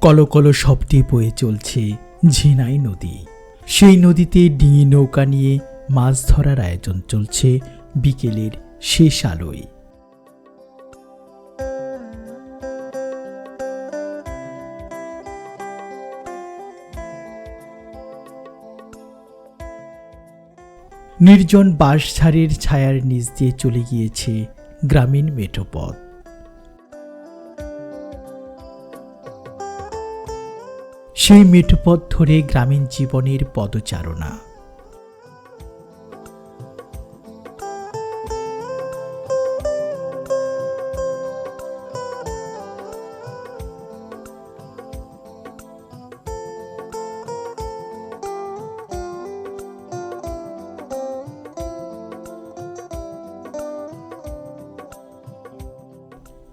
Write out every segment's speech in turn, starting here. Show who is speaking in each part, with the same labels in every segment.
Speaker 1: কলকল শব্দে বয়ে চলছে ঝিনাই নদী। সেই নদীতে ডিঙি নৌকা নিয়ে মাছ ধরার আয়োজন চলছে বিকেলের শেষ আলোয়। নির্জন বাঁশঝাড়ের ছায়ার নিচ দিয়ে চলে গিয়েছে গ্রামীণ মেঠোপথ সেই মেঠোপথ ধরে গ্রামীণ জীবনের পদচারণা।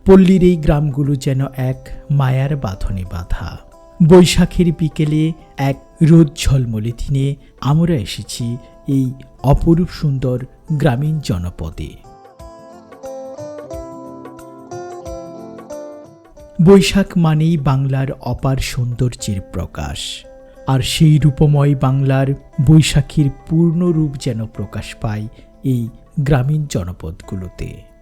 Speaker 1: পল্লীর এই গ্রামগুলো যেন এক মায়ার বাঁধনে বাঁধা। বৈশাখের বিকেলে এক রোদ ঝলমলে দিনে আমরা এসেছি এই অপরূপ সুন্দর গ্রামীণ জনপদে। বৈশাখ মানেই বাংলার অপার সৌন্দর্যের প্রকাশ, আর সেই রূপময় বাংলার বৈশাখীর পূর্ণ রূপ যেন প্রকাশ পায় এই গ্রামীণ জনপদগুলোতে।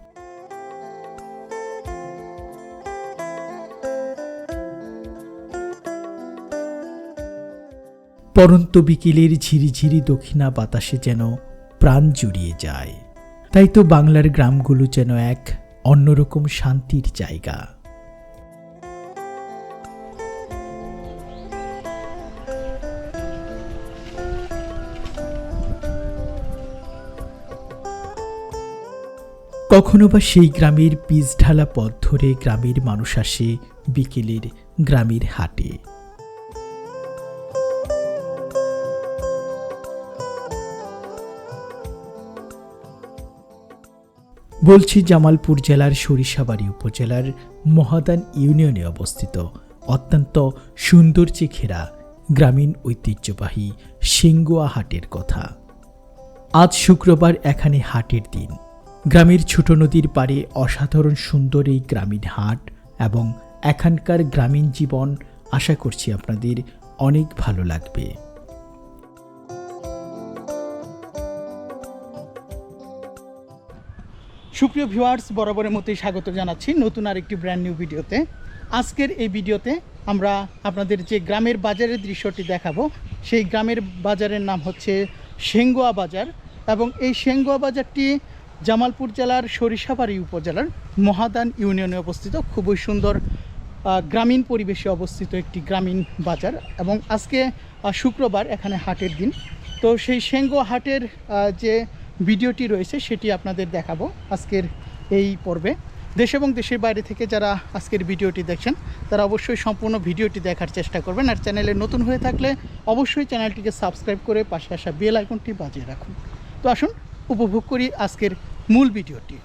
Speaker 1: পরন্ত বিকেলের ঝিরিঝিরি দক্ষিণা বাতাসে যেন প্রাণ জুড়িয়ে যায়। তাই তো বাংলার গ্রামগুলো যেন এক অন্যরকম শান্তির জায়গা। কখনো বা সেই গ্রামের পিচ ঢালা পথ ধরে গ্রামের মানুষ আসে বিকেলের গ্রামের হাটে। বলছি জামালপুর জেলার সরিষাবাড়ি উপজেলার মহাদান ইউনিয়নে অবস্থিত অত্যন্ত সৌন্দর্যে ঘেরা গ্রামীণ ঐতিহ্যবাহী সিঙ্গুয়া হাটের কথা। আজ শুক্রবার এখানে হাটের দিন। গ্রামের ছোট নদীর পাড়ে অসাধারণ সুন্দর এই গ্রামীণ হাট এবং এখানকার গ্রামীণ জীবন আশা করছি আপনাদের অনেক ভালো লাগবে।
Speaker 2: সুপ্রিয় ভিউয়ার্স, বরাবরের মতোই স্বাগত জানাচ্ছি নতুন আরেকটি ব্র্যান্ড নিউ ভিডিওতে। আজকের এই ভিডিওতে আমরা আপনাদের যে গ্রামের বাজারের দৃশ্যটি দেখাবো, সেই গ্রামের বাজারের নাম হচ্ছে সেঙ্গুয়া বাজার এবং এই সেঙ্গুয়া বাজারটি জামালপুর জেলার সরিষাবাড়ি উপজেলার মহাদান ইউনিয়নে অবস্থিত। খুবই সুন্দর গ্রামীণ পরিবেশে অবস্থিত একটি গ্রামীণ বাজার এবং আজকে শুক্রবার এখানে হাটের দিন। তো সেই সেঙ্গো হাটের যে ভিডিওটি রয়েছে, সেটি আপনাদের দেখাবো আজকের এই পর্বে। দেশ এবং দেশের বাইরে থেকে যারা আজকের ভিডিওটি দেখছেন, তারা অবশ্যই সম্পূর্ণ ভিডিওটি দেখার চেষ্টা করবেন। আর চ্যানেলে নতুন হয়ে থাকলে অবশ্যই চ্যানেলটিকে সাবস্ক্রাইব করে পাশে আসা বেল আইকনটি বাজিয়ে রাখুন। তো আসুন, উপভোগ করি আজকের মূল ভিডিওটি।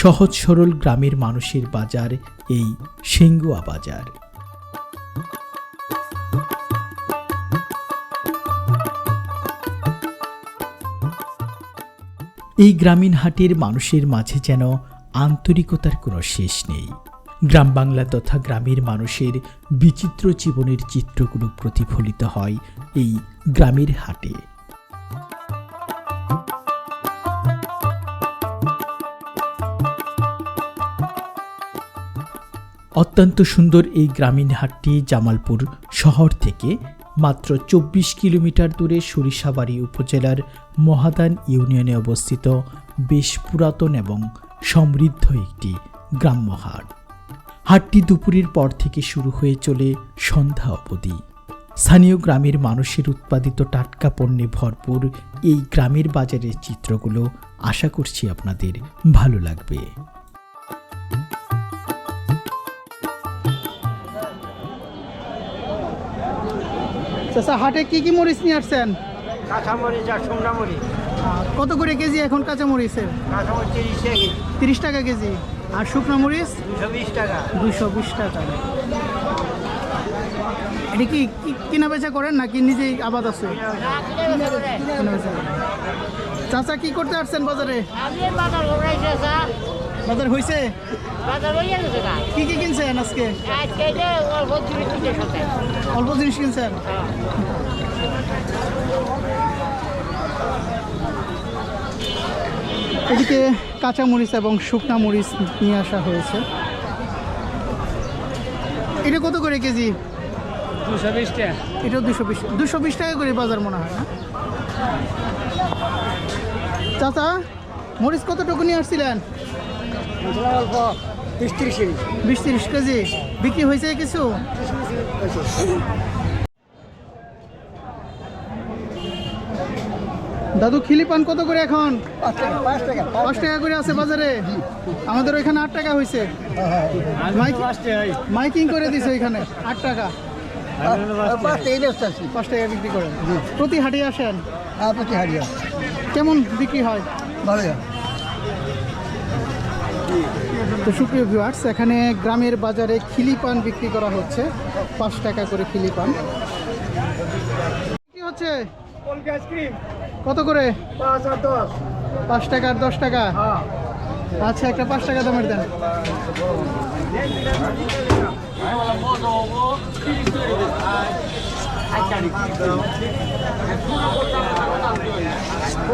Speaker 1: সহজ সরল গ্রামের মানুষের বাজার এই সেঙ্গুয়া বাজার। এই গ্রামীণ হাটের মানুষের মাঝে যেন আন্তরিকতার কোনো শেষ নেই। গ্রাম বাংলা তথা গ্রামের মানুষের বিচিত্র জীবনের চিত্রগুলো প্রতিফলিত হয় এই গ্রামের হাটে। অত্যন্ত সুন্দর এই গ্রামীণ হাটটি জামালপুর শহর থেকে মাত্র চব্বিশ কিলোমিটার দূরে সরিষাবাড়ি উপজেলার মহাদান ইউনিয়নে অবস্থিত বেশ পুরাতন এবং সমৃদ্ধ একটি গ্রাম্য হাট। হাটটি দুপুরের পর থেকে শুরু হয়ে চলে সন্ধ্যা অবধি। স্থানীয় গ্রামের মানুষের উৎপাদিত টাটকা পণ্যে ভরপুর এই গ্রামের বাজারের চিত্রগুলো আশা করছি আপনাদের ভালো লাগবে।
Speaker 2: চাচা হাটে কি কি মরিচ নিয়ে আসছেন?
Speaker 3: কাঁচামরিচ আর শুকনা মরিচ।
Speaker 2: কত করে কেজি এখন কাঁচামরিচের? তিরিশ টাকা কেজি। আর শুকনো মরিচ? দুশো বিশ টাকা। এটা কি কি- কেনা বেচা করেন নাকি নিজেই আবাদ আছে? কেনা বেচা করেন। চাচা কি করতে আসছেন বাজারে?
Speaker 3: আমি বাজার
Speaker 2: হয়েছে
Speaker 3: বাজার হয়ে গেছে না
Speaker 2: কি কি কিনছেন আজকে?
Speaker 3: আজকে যে অল্প জিনিস সাথে
Speaker 2: অল্প জিনিস কিনছেন? এদিকে কাঁচা মরিচ এবং শুকনা মরিচ নিয়ে আসা হয়েছে। এটা কত করে কেজি?
Speaker 4: দুশো বিশ টাকা।
Speaker 2: এটা দুশো বিশ দুশো বিশ টাকা করে বাজার মনে হয় না? চাচা মরিচ কতটুকু নিয়ে আসছিলেন?
Speaker 4: অল্প বিশ ত্রিশ কেজি।
Speaker 2: বিশ তিরিশ কেজি বিক্রি হয়েছে কিছু? দাদু খিলি পান কত করে এখন?
Speaker 4: পাঁচ টাকা
Speaker 2: করে আছে বাজারে। আমাদের ওইখানে আট টাকা হয়েছে। মাইক- মাইকিং করে দিছে ওইখানে আট টাকা।
Speaker 4: পাঁচ টাকা
Speaker 2: বিক্রি করেন প্রতি হাটে আসেন?
Speaker 4: প্রতি হারিয়া
Speaker 2: কেমন বিক্রি হয়?
Speaker 4: ভালো
Speaker 2: তো সুপ্রিয় ভিউয়ার্স এখানে গ্রামের বাজারে খিলি পান বিক্রি করা হচ্ছে। পাঁচ টাকা করে খিলি পান। কি হচ্ছে? কত করে?
Speaker 4: পাঁচ
Speaker 2: টাকা আর দশ টাকা?
Speaker 4: হ্যাঁ।
Speaker 2: আচ্ছা একটা পাঁচ টাকা দামের দেন।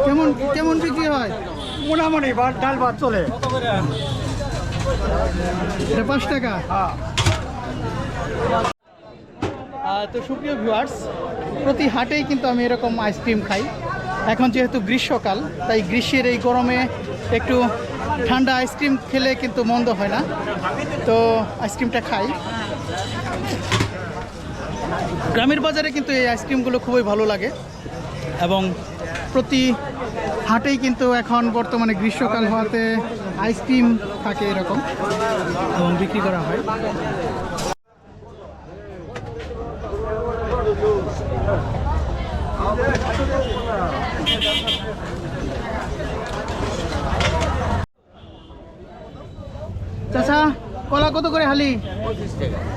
Speaker 2: কেমন কেমন বিক্রি হয়?
Speaker 4: মোটামুটি ডাল ভাত চলে।
Speaker 2: এটা পাঁচ টাকা। তো সুপ্রিয় ভিউয়ার্স প্রতি হাটেই কিন্তু আমি এরকম আইসক্রিম খাই। এখন যেহেতু গ্রীষ্মকাল তাই গ্রীষ্মের এই গরমে একটু ঠান্ডা আইসক্রিম খেলে কিন্তু মন্দ হয় না। তো আইসক্রিমটা খাই। গ্রামের বাজারে কিন্তু এই আইসক্রিমগুলো খুবই ভালো লাগে। এবং প্রতি হাটেই কিন্তু এখন বর্তমানে গ্রীষ্মকাল হওয়াতে আইসক্রিম থাকে এরকম এবং বিক্রি করা হয়। চাচা কলা কত করে হালি?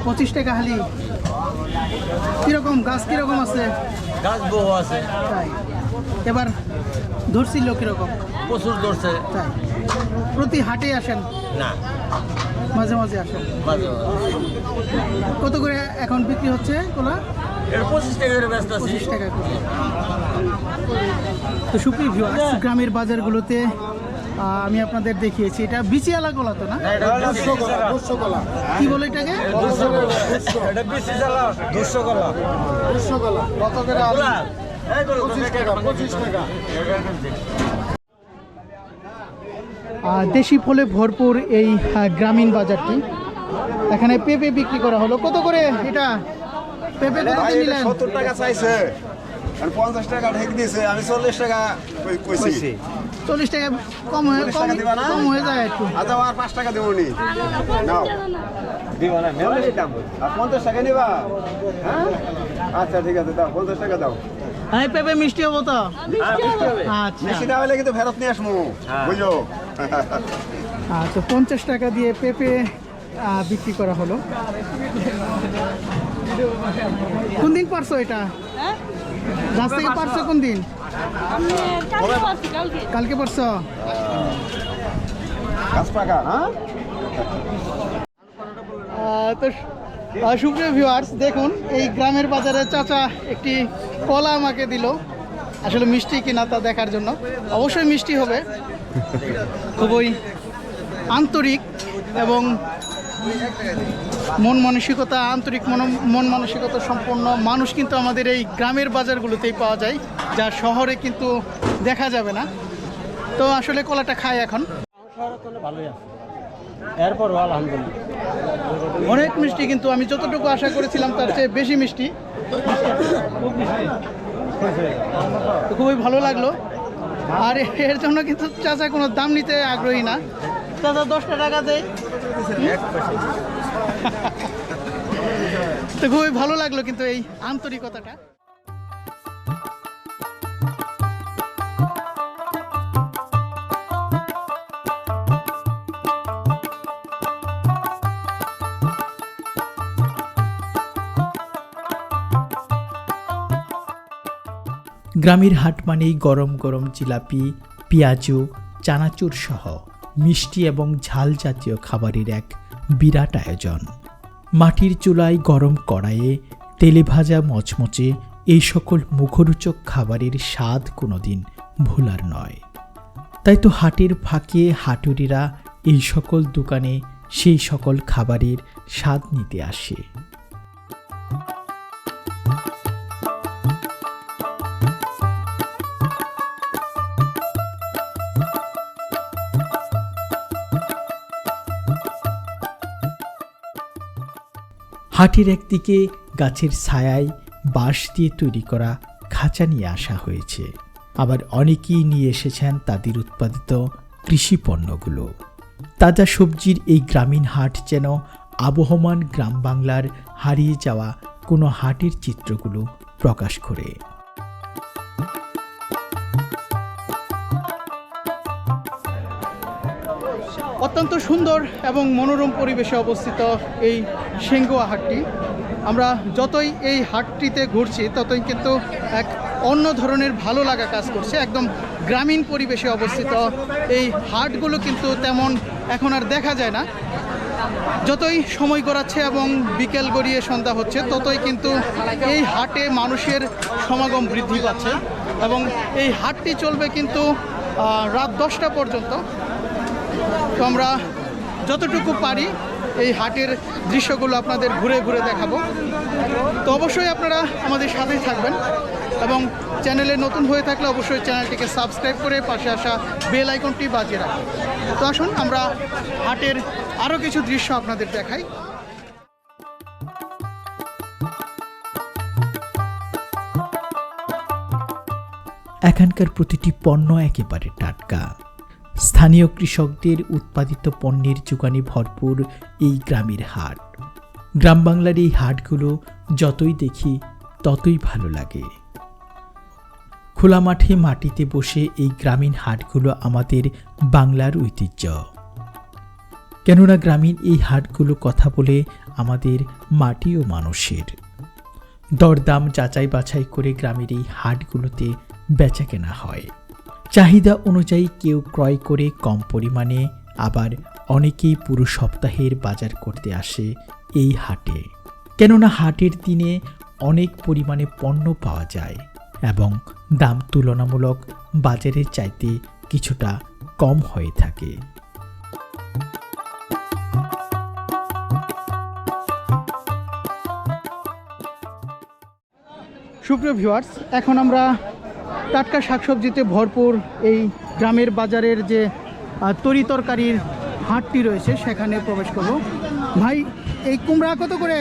Speaker 2: পঁচিশ টাকা হালি। কীরকম গাছ কীরকম আছে?
Speaker 5: গাছ বহু আছে।
Speaker 2: এবার ধরছিল কীরকম
Speaker 5: প্রচুর ধরছে
Speaker 2: তাই? প্রতি হাটে আসেন?
Speaker 5: না।
Speaker 2: মাঝে মাঝে আসেন? কত করে এখন বিক্রি হচ্ছে কলা?
Speaker 5: এর পঁচিশ টাকা করে ব্যস্ত
Speaker 2: পঁচিশ টাকা করে। তো সুপ্রিয় ভিউয়ার্স গ্রামের বাজারগুলোতে আমি আপনাদের দেখিয়েছি। এটা বিচিয়ালা কলা তো না? কি বলে এটাকে?
Speaker 5: এটা বেশি জ্বালা দুশো কলা।
Speaker 2: কত করে দেশি ফলে ভরপুর এই গ্রামীণ বাজারটি। এখানে পেঁপে বিক্রি করা হলো। কত করে এটা? পেঁপে কত নিলেন?
Speaker 6: সত্তর টাকা চাইছে। আর টাকা ঠেক দিয়েছে আমি চল্লিশ টাকা কইছি।
Speaker 2: চল্লিশ টাকা কম হয়ে কম হয়ে যায় একটু।
Speaker 6: আচ্ছা আর পাঁচ টাকা দেবো নি। নাও। দিবা না মেলারই দাম আর পঞ্চাশ টাকা নিবা? হ্যাঁ? আচ্ছা ঠিক আছে দাও পঞ্চাশ টাকা দাও।
Speaker 2: হ্যাঁ পেঁপে মিষ্টি হব তো। আচ্ছা।
Speaker 6: বেশি না হলে কিন্তু ফেরত নিয়ে আসমু বুঝো
Speaker 2: আচ্ছা পঞ্চাশ টাকা দিয়ে পেঁপে বিক্রি করা হলো। কোন দিন পারছ এটা? গাছ থেকে পারছ। কোন দিন? কালকে পারছ
Speaker 6: হ্যাঁ?
Speaker 2: তো সুপ্রিয় ভিউয়ার্স দেখুন এই গ্রামের বাজারে চাচা একটি কলা আমাকে দিল। আসলে মিষ্টি কিনা তা দেখার জন্য। অবশ্যই মিষ্টি হবে। খুবই আন্তরিক এবং মন মানসিকতা, আন্তরিক মন মন মানসিকতা সম্পন্ন মানুষ কিন্তু আমাদের এই গ্রামের বাজারগুলোতেই পাওয়া যায়, যা শহরে কিন্তু দেখা যাবে না। তো আসলে কলাটা খাই এখন। অনেক মিষ্টি কিন্তু আমি যতটুকু আশা করেছিলাম তার চেয়ে বেশি মিষ্টি। খুবই ভালো লাগল। আর এর জন্য কিন্তু চাচা কোনো দাম নিতে আগ্রহী না। চাচা দশটা টাকা দেয় তো খুবই ভালো লাগল কিন্তু এই আন্তরিকতাটা।
Speaker 1: গ্রামের হাট মানেই গরম গরম জিলাপি, পেঁয়াজু, চানাচুর সহ মিষ্টি এবং ঝাল জাতীয় খাবারের এক বিরাট আয়োজন। মাটির চুলায় গরম কড়াইয়ে তেলে ভাজা মচমচে এই সকল মুখরোচক খাবারের স্বাদ কোনোদিন ভোলার নয়। তাই তো হাটের ফাঁকে হাটুরিরা এই সকল দোকানে সেই সকল খাবারের স্বাদ নিতে আসে। হাটের একদিকে গাছের ছায়ায় বাঁশ দিয়ে তৈরি করা খাঁচা নিয়ে আসা হয়েছে। আবার অনেকেই নিয়ে এসেছেন তাদের উৎপাদিত কৃষি পণ্যগুলো। তাজা সবজির এই গ্রামীণ হাট যেন আবহমান গ্রাম বাংলার হারিয়ে যাওয়া কোনো হাটের চিত্রগুলো প্রকাশ করে।
Speaker 2: অত্যন্ত সুন্দর এবং মনোরম পরিবেশে অবস্থিত এই সেঙ্গুয়া হাটটি। আমরা যতই এই হাটটিতে ঘুরছি, ততই কিন্তু এক অন্য ধরনের ভালো লাগা কাজ করছে। একদম গ্রামীণ পরিবেশে অবস্থিত এই হাটগুলো কিন্তু তেমন এখন আর দেখা যায় না। যতই সময় গড়াচ্ছে এবং বিকেল গড়িয়ে সন্ধ্যা হচ্ছে, ততই কিন্তু এই হাটে মানুষের সমাগম বৃদ্ধি পাচ্ছে এবং এই হাটটি চলবে কিন্তু রাত দশটা পর্যন্ত। তো আমরা যতটুকু পারি এই হাটের দৃশ্যগুলো আপনাদের ঘুরে ঘুরে দেখাবো। তো অবশ্যই আপনারা আমাদের সাথেই থাকবেন এবং চ্যানেলে নতুন হয়ে থাকলে অবশ্যই চ্যানেলটিকে সাবস্ক্রাইব করে পাশে আসা বেল আইকনটি বাজিয়ে রাখুন তো আসুন, আমরা হাটের আরও কিছু দৃশ্য আপনাদের দেখাই।
Speaker 1: এখানকার প্রতিটি পণ্য একেবারে টাটকা। স্থানীয় কৃষকদের উৎপাদিত পণ্যের যোগানে ভরপুর এই গ্রামের হাট। গ্রাম বাংলার এই হাটগুলো যতই দেখি, ততই ভালো লাগে। খোলা মাঠে মাটিতে বসে এই গ্রামীণ হাটগুলো আমাদের বাংলার ঐতিহ্য। কেননা গ্রামীণ এই হাটগুলো কথা বলে আমাদের মাটি ও মানুষের। দরদাম যাচাই বাছাই করে গ্রামের এই হাটগুলোতে বেচা কেনা হয়। চাহিদা অনুযায়ী কেউ ক্রয় করে কম পরিমাণে, আবার অনেকেই পুরো সপ্তাহের বাজার করতে আসে এই হাটে। কেননা হাটের দিনে অনেক পরিমাণে পণ্য পাওয়া যায় এবং দাম তুলনামূলক বাজারের চাইতে কিছুটা কম হয়ে থাকে।
Speaker 2: সুপ্রিয় ভিউয়ার্স, এখন আমরা টাটকা শাকসবজিতে ভরপুর এই গ্রামের বাজারের যে তরি তরকারির হাটটি রয়েছে সেখানে প্রবেশ করব। ভাই এই কুমড়া কত করে?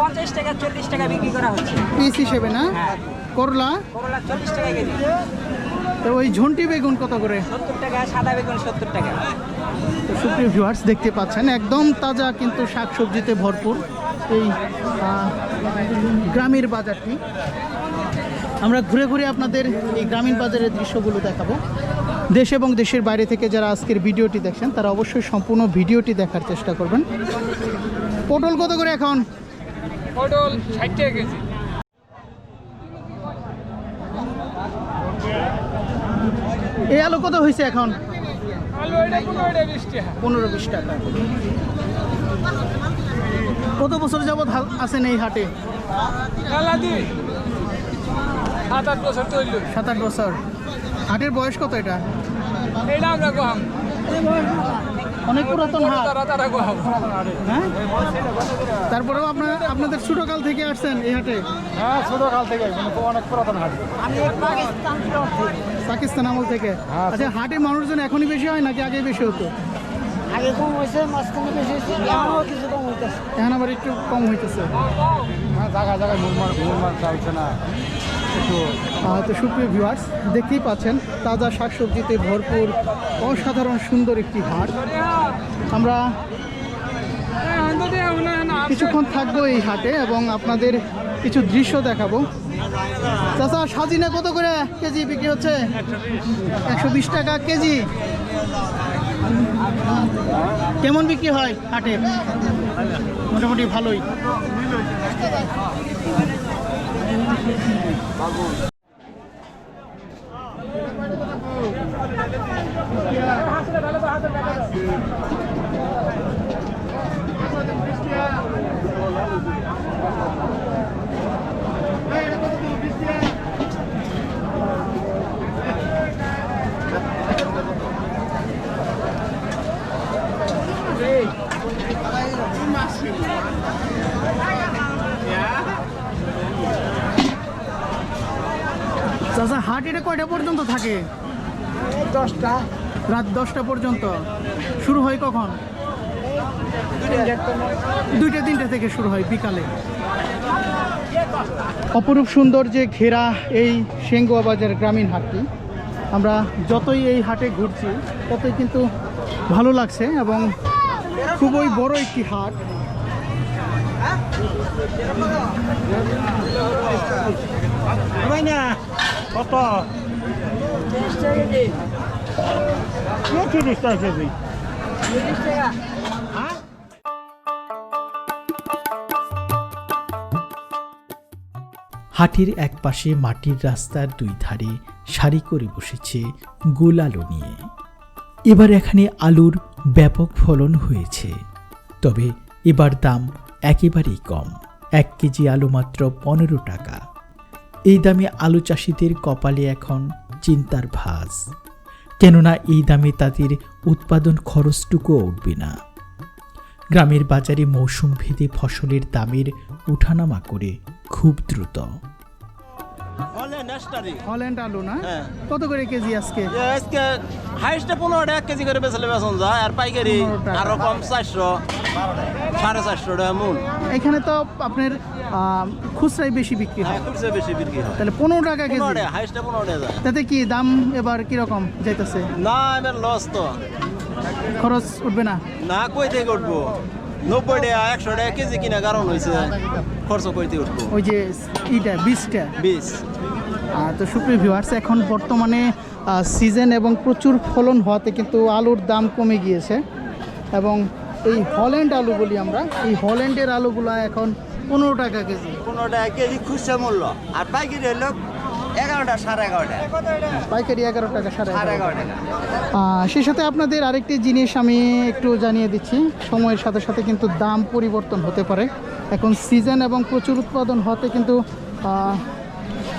Speaker 7: পঞ্চাশ টাকা চল্লিশ টাকা বিক্রি করা হচ্ছে।
Speaker 2: পিস হিসেবে না?
Speaker 7: হ্যাঁ।
Speaker 2: করলা?
Speaker 7: করলা চল্লিশ টাকা কেজি।
Speaker 2: তো ওই ঝন্টি বেগুন কত করে?
Speaker 7: সত্তর টাকা সাদা বেগুন সত্তর টাকা।
Speaker 2: তো সুপ্রিয় ভিউয়ার্স দেখতে পাচ্ছেন একদম তাজা কিন্তু শাকসবজিতে ভরপুর এই গ্রামের বাজারটি। আমরা ঘুরে ঘুরে আপনাদের এই গ্রামীণ বাজারের দৃশ্যগুলো দেখাবো। দেশ এবং দেশের বাইরে থেকে যারা আজকের ভিডিওটি দেখছেন তারা অবশ্যই সম্পূর্ণ ভিডিওটি দেখার চেষ্টা করবেন। পটল কত করে এখন?
Speaker 5: পটল ষাট টাকা কেজি।
Speaker 2: এই আলু কত হয়েছে এখন?
Speaker 5: পনেরো বিশ টাকা।
Speaker 2: কত বছর যাবৎ আছেন এই হাটে?
Speaker 5: সাত আট বছর তৈরি
Speaker 2: সাত আট বছর। হাটের বয়স কত এটা?
Speaker 5: এটা আমরা গোহাম।
Speaker 2: অনেক পুরাতন হাট। হ্যাঁ? তারপরেও আপনার আপনাদের ছোটকাল থেকে আসছেন এই হাটে?
Speaker 4: হ্যাঁ ছোট কাল থেকে অনেক পুরাতন হাট।
Speaker 2: পাকিস্তান আমল থেকে? আচ্ছা হাটে মানুষজন এখনই বেশি হয় নাকি আগে বেশি হতো?
Speaker 3: আগে কম হয়েছে মাঝখানে বেশি হয়েছে এখনও কিছু কম হইতেছে।
Speaker 2: এখন আবার একটু কম হইতেছে।
Speaker 4: হ্যাঁ জায়গায় জায়গায় মুরমার মুরমার চলছে না।
Speaker 2: তো সুপ্রিয় ভিউয়ার্স দেখতেই পাচ্ছেন, তাজা শাকসবজিতে ভরপুর, অসাধারণ সুন্দর একটি হাট। আমরা কিছুক্ষণ থাকব এই হাটে এবং আপনাদের কিছু দৃশ্য দেখাবো। চাচা, সাজিনা কত করে কেজি বিক্রি হচ্ছে? একশো বিশ টাকা কেজি। কেমন বিক্রি হয় হাটে? মোটামুটি ভালোই। Bagulho. চাচা হাট এটা কয়টা পর্যন্ত থাকে?
Speaker 3: দশটা।
Speaker 2: রাত দশটা পর্যন্ত। শুরু হয় কখন? দুইটা তিনটা থেকে শুরু হয় বিকালে। অপরূপ সুন্দর যে ঘেরা এই সেঙ্গুয়া বাজার গ্রামীণ হাটটি আমরা যতই এই হাটে ঘুরছি ততই কিন্তু ভালো লাগছে এবং খুবই বড় একটি হাট।
Speaker 5: কত তিরিশ টাকা কেজি
Speaker 1: হাটের এক পাশে মাটির রাস্তার দুই ধারে সারি করে বসেছে গোল আলু নিয়ে। এবার এখানে আলুর ব্যাপক ফলন হয়েছে। তবে এবার দাম একেবারেই কম। এক কেজি আলু মাত্র পনেরো টাকা। এই দামে আলু চাষিদের কপালে এখন চিন্তার ভাঁজ। কেননা এই দামে তাদের উৎপাদন খরচটুকুও উঠবে না। গ্রামের বাজারে মৌসুম ভেদে ফসলের দামের উঠানামা করে খুব দ্রুত।
Speaker 2: হল্যান্ড আলু না?
Speaker 8: হ্যাঁ।
Speaker 2: কত করে কেজি আজকে?
Speaker 8: আজকে হাইস্টে পনেরো টাকা কেজি করে বেচলে বেচন যায় আর পাইকারি আরও কম চারশো সাড়ে চারশো টাকা মূল।
Speaker 2: এখানে তো আপনার খুচরাই বেশি বিক্রি হয়।
Speaker 8: খুচরা বেশি বিক্রি হয়।
Speaker 2: তাহলে পনেরো টাকা কেজি।
Speaker 8: হাইস্টে পনেরো টাকা যায়।
Speaker 2: তাতে কি দাম এবার কীরকম যাইতেছে?
Speaker 8: না এবার লস তো।
Speaker 2: খরচ উঠবে না?
Speaker 8: না কই থেকে উঠবো? নব্বই টাকা একশো টাকা কেজি কিনা কারণ হয়েছে খরচ কইতে উঠবো।
Speaker 2: ওই যে ইটা বীজটা?
Speaker 8: বিশ
Speaker 2: তো সুপ্রিয় ভিউয়ার্স এখন বর্তমানে সিজন এবং প্রচুর ফলন হওয়াতে কিন্তু আলুর দাম কমে গিয়েছে। এবং এই হল্যান্ড আলু বলি আমরা এই হল্যান্ডের আলুগুলো এখন পনেরো টাকা কেজি।
Speaker 8: পনেরো টাকা কেজি খুচরা মূল্য আর পাইকারি হলো এগারোটা সাড়ে এগারোটা।
Speaker 2: পাইকারি এগারো টাকা সাড়ে এগারো
Speaker 8: টাকা।
Speaker 2: সেই সাথে আপনাদের আরেকটি জিনিস আমি একটু জানিয়ে দিচ্ছি সময়ের সাথে সাথে কিন্তু দাম পরিবর্তন হতে পারে। এখন সিজন এবং প্রচুর উৎপাদন হতে কিন্তু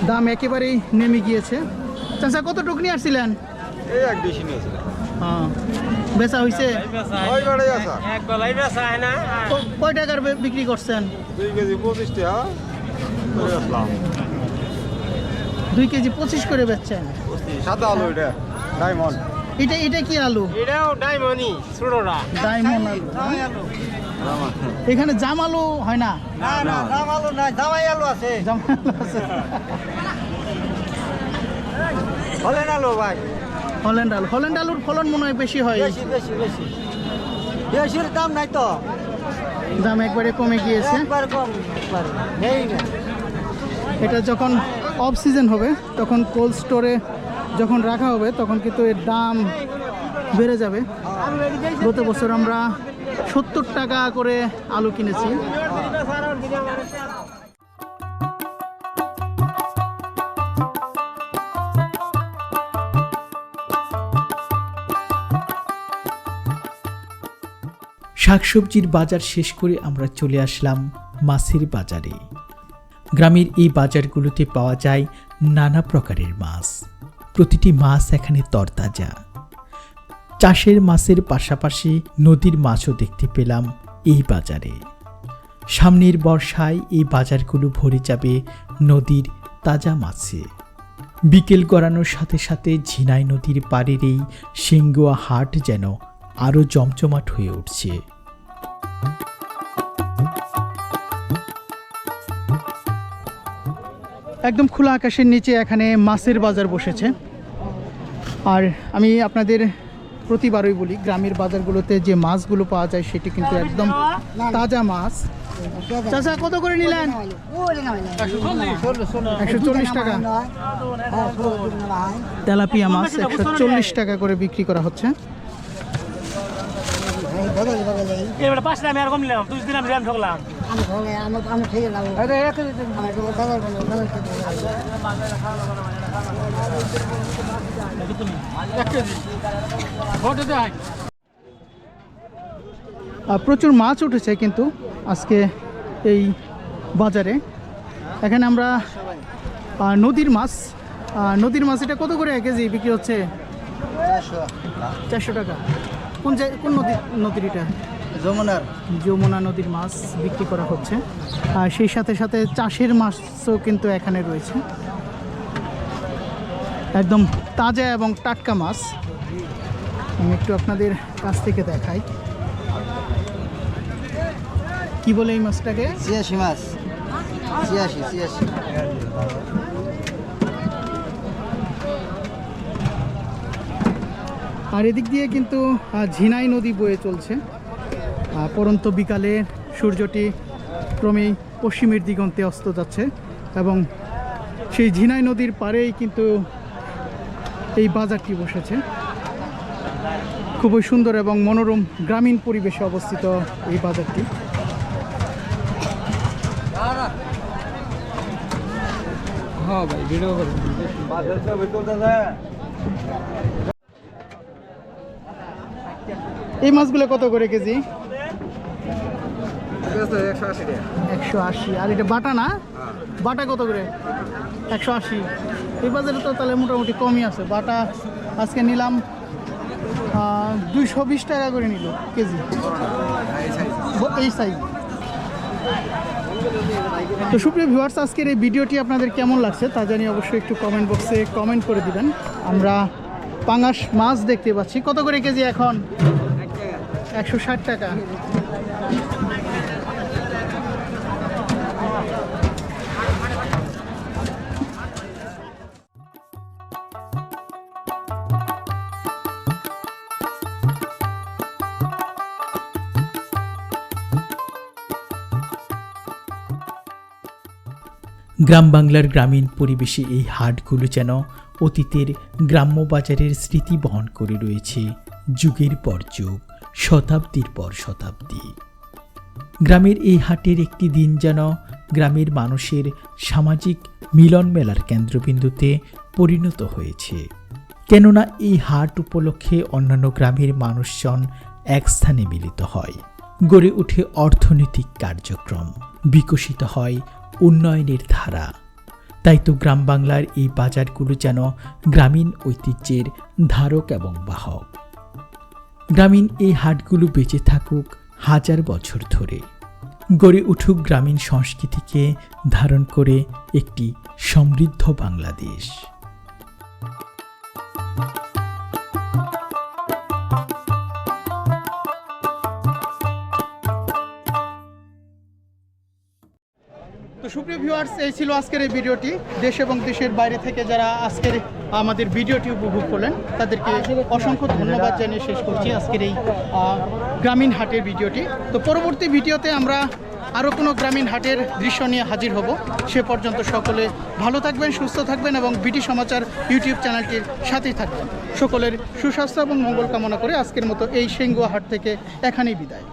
Speaker 2: দাম একেবারেই নেমে গিয়েছে। চাচা কতটুকু নিয়ে আসছিলেন?
Speaker 6: এই এক বেশি নিয়েছিলাম
Speaker 2: হ্যাঁ। বেচা হয়েছে
Speaker 6: ওই বেড়াই আসা
Speaker 5: এক বেলায় বেচা হয় না।
Speaker 2: কয় টাকার বিক্রি করছেন?
Speaker 6: দুই কেজি পঁচিশ টাকা।
Speaker 2: দুই কেজি পঁচিশ করে বেচছেন?
Speaker 6: সাদা আলু এটা ডায়মন্ড।
Speaker 2: এটা এটা কি আলু?
Speaker 5: এটাও ডাইমনি ছোটরা
Speaker 2: ডায়মন্ড আলু। এখানে জাম আলু হয় না?
Speaker 5: না না দাম আলু নাই দামাই আলু আছে।
Speaker 2: জাম আলু আছে।
Speaker 5: হলেন আলু ভাই।
Speaker 2: হল্যান্ড আলু হল্যান্ড আলুর ফলন মনে হয় বেশি হয়।
Speaker 5: বেশি বেশি বেশি। বেশির দাম নাই তো।
Speaker 2: দাম একবারে কমে গিয়েছে।
Speaker 5: একবার কম একবার নেই না।
Speaker 2: এটা যখন অফ সিজন হবে তখন কোল্ড স্টোরে যখন রাখা হবে তখন কিন্তু এর দাম বেড়ে যাবে। গত বছর আমরা সত্তর টাকা করে আলু কিনেছি।
Speaker 1: শাকসবজির বাজার শেষ করে আমরা চলে আসলাম মাছের বাজারে। গ্রামের এই বাজারগুলোতে পাওয়া যায় নানা প্রকারের মাছ। প্রতিটি মাছ এখানে তরতাজা। চাষের মাছের পাশাপাশি নদীর মাছও দেখতে পেলাম এই বাজারে। সামনের বর্ষায় এই বাজারগুলো ভরে যাবে নদীর তাজা মাছে। বিকেল গড়ানোর সাথে সাথে ঝিনাই নদীর পাড়ের এই সিঙ্গুয়া হাট যেন আরও জমজমাট হয়ে উঠছে।
Speaker 2: একদম খোলা আকাশের নিচে এখানে মাছের বাজার বসেছে। আর আমি আপনাদের প্রতিবারই বলি, গ্রামের বাজারগুলোতে যে মাছগুলো পাওয়া যায় সেটি কিন্তু একদম তাজা মাছ। চাচা, কত করে নিলেন? একশো চল্লিশ টাকা। তেলাপিয়া মাছ একশো চল্লিশ টাকা করে বিক্রি করা হচ্ছে।
Speaker 5: এবার পাঁচ টাকা আমি আর কম নিলাম দুই দিন আমি জ্যাম ঠকলাম
Speaker 2: প্রচুর মাছ উঠেছে কিন্তু আজকে এই বাজারে। এখানে আমরা নদীর মাছ। নদীর মাছ এটা কত করে এক কেজি বিক্রি হচ্ছে? চারশো টাকা। কোন কোন নদী নদীর এটা
Speaker 5: যমুনার।
Speaker 2: যমুনা নদীর মাছ বিক্রি করা হচ্ছে। আর সেই সাথে সাথে চাষের মাছও কিন্তু এখানে রয়েছে। একদম তাজা এবং টাটকা মাছ। আমি একটু আপনাদের কাছ থেকে দেখাই। কি বলে এই মাছটাকে?
Speaker 3: ছিয়াশি মাছ। ছিয়াশি ছিয়াশি।
Speaker 2: আর এদিক দিয়ে কিন্তু ঝিনাই নদী বয়ে চলছে। পরন্ত বিকালে সূর্যটি ক্রমেই পশ্চিমের দিগন্তে অস্ত যাচ্ছে এবং সেই ঝিনাই নদীর পাড়েই কিন্তু এই বাজারটি বসেছে। খুবই সুন্দর এবং মনোরম গ্রামীণ পরিবেশে অবস্থিত এই বাজারটি। এই মাছগুলো কত করে কেজি? একশো আশি। আর এটা বাটা না? বাটা কত করে? একশো আশি। এই বাজারে তো তাহলে মোটামুটি কমই আছে। বাটা আজকে নিলাম দুইশো বিশ টাকা করে নিল কেজি। এই সাইজ তো সুপ্রিয় ভিউয়ার্স আজকের এই ভিডিওটি আপনাদের কেমন লাগছে তা জানি অবশ্যই একটু কমেন্ট বক্সে কমেন্ট করে দিবেন। আমরা পাঙাশ মাছ দেখতে পাচ্ছি। কত করে কেজি এখন? একশো ষাট টাকা।
Speaker 1: গ্রাম বাংলার গ্রামীণ পরিবেশে এই হাটগুলো যেন অতীতের গ্রাম্য বাজারের স্মৃতি বহন করে রয়েছে। যুগের পর যুগ। শতাব্দীর পর শতাব্দী। গ্রামের এই হাটের একটি দিন যেন গ্রামের মানুষের সামাজিক মিলন মেলার কেন্দ্রবিন্দুতে পরিণত হয়েছে। কেননা এই হাট উপলক্ষে অন্যান্য গ্রামের মানুষজন এক স্থানে মিলিত হয়। গড়ে ওঠে অর্থনৈতিক কার্যক্রম, বিকশিত হয় উন্নয়নের ধারা। তাই তো গ্রাম বাংলার এই বাজারগুলো যেন গ্রামীণ ঐতিহ্যের ধারক এবং বাহক। গ্রামীণ এই হাটগুলো বেঁচে থাকুক হাজার বছর ধরে। গড়ে উঠুক গ্রামীণ সংস্কৃতিকে ধারণ করে একটি সমৃদ্ধ বাংলাদেশ।
Speaker 2: তো সুপ্রিয় ভিউয়ার্স এই ছিল আজকের এই ভিডিওটি। দেশ এবং দেশের বাইরে থেকে যারা আজকের আমাদের ভিডিওটি উপভোগ করলেন, তাদেরকে অসংখ্য ধন্যবাদ জানিয়ে শেষ করছি আজকের এই গ্রামীণ হাটের ভিডিওটি। তো পরবর্তী ভিডিওতে আমরা আরও কোনো গ্রামীণ হাটের দৃশ্য নিয়ে হাজির হব। সে পর্যন্ত সকলে ভালো থাকবেন, সুস্থ থাকবেন এবং বিটি সমাচার ইউটিউব চ্যানেলটির সাথেই থাকবেন। সকলের সুস্বাস্থ্য এবং মঙ্গল কামনা করে আজকের মতো এই সেঙ্গুয়া হাট থেকে এখানেই বিদায়।